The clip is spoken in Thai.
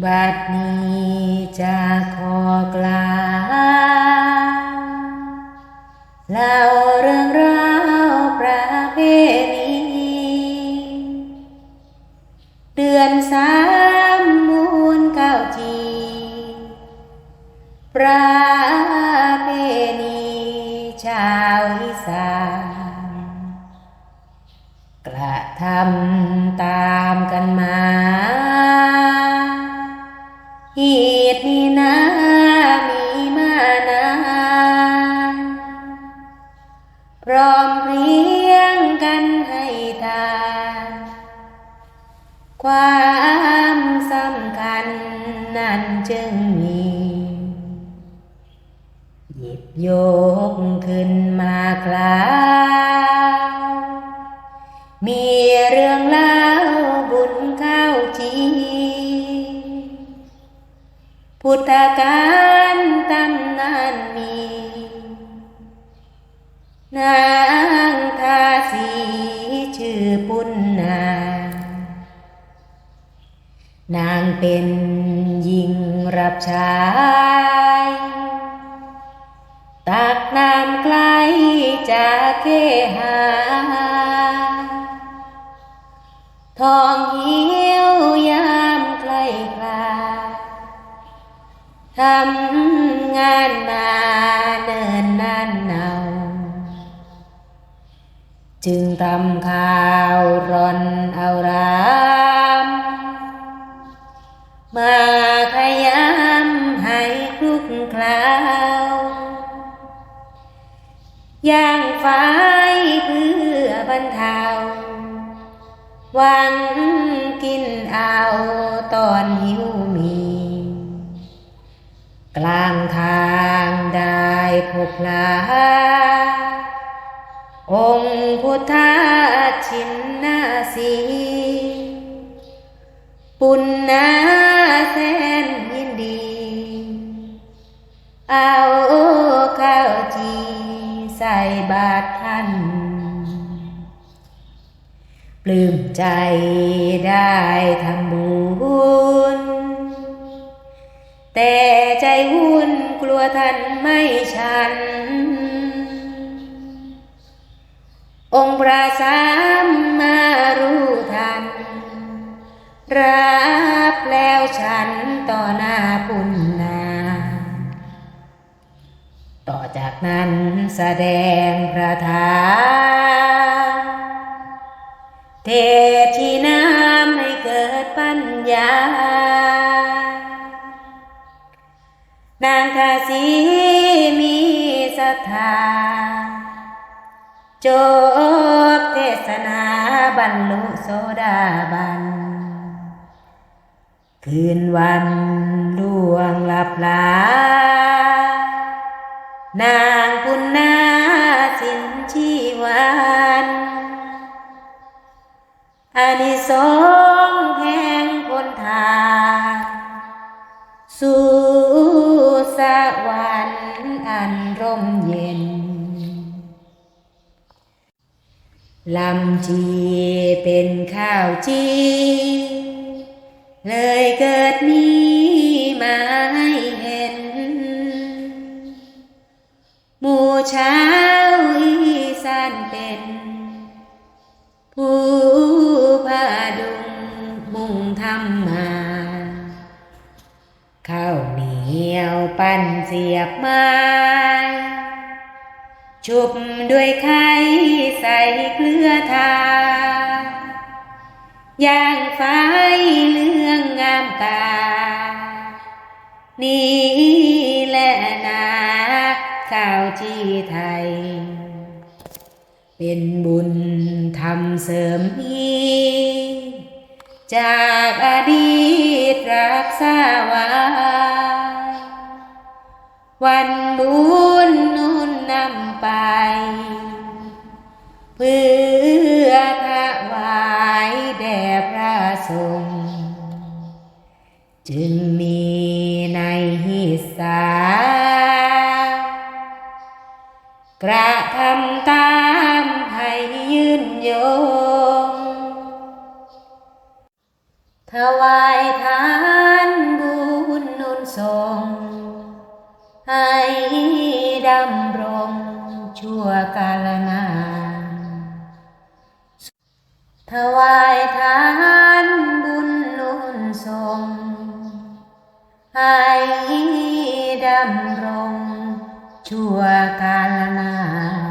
บัดนี้จะขอกล่าวเล่าเรื่องราวประเพณีเดือนสามมูลเก้าจีประเพณีชาวอีสานกระทำ เหตุนี้นะมีมานานพร้อมเพรียงกันให้ทานความสำคัญนั้นจึงมีหยิบยกขึ้นมากล่าวมี พุทธการตำนานมี นางทาสีชื่อปุณนานางเป็นหญิงรับใช้ตักน้ำไกลจากเคหา ทองเหี่ยวยา ทำงานมาเนินนานเนาจึงทำข่าวร่อนเอารามมาขยำให้คลุกคลาวย่างไฟเพื่อบรรเทาหวังกินเอาตอนหิวมี กลางทางได้พบลา องค์พุทธชินนาสีปุณนาแสนยินดี เอาข้าวจีใส่บาตรท่านปลื้มใจได้ทำบุญ แต่ใจวุ่นกลัวท่านไม่ชัน องค์พระสามมารู้ทัน รับแล้วฉันต่อหน้าพุนนา ต่อจากนั้นแสดงพระทาเทศที่น้ำให้เกิดปัญญา นางทาสีมีศรัทธาจบเทศนาบรรลุโสดาบัน คืนวันล่วงหลับลานางปุณนาสินชีวันอานิสง นร่มเย็น ลำจีเป็นข้าวจีเลยเกิดมีมาให้เห็นหมูช้า ชุบด้วยไข่ใส่เกลือทา ย่างไฟเรื่องงามตา นี่แหละนาข้าวจีไทย เป็นบุญทำเสริมอีจากอดีตรักษาไว้วันบุญ จึงมีในหิสากระทำตามให้ยืนยง ถวายทานบุญนุนทรงให้ดำรงชั่วกาลนานถวาย ดำรง ชั่วกาลนาน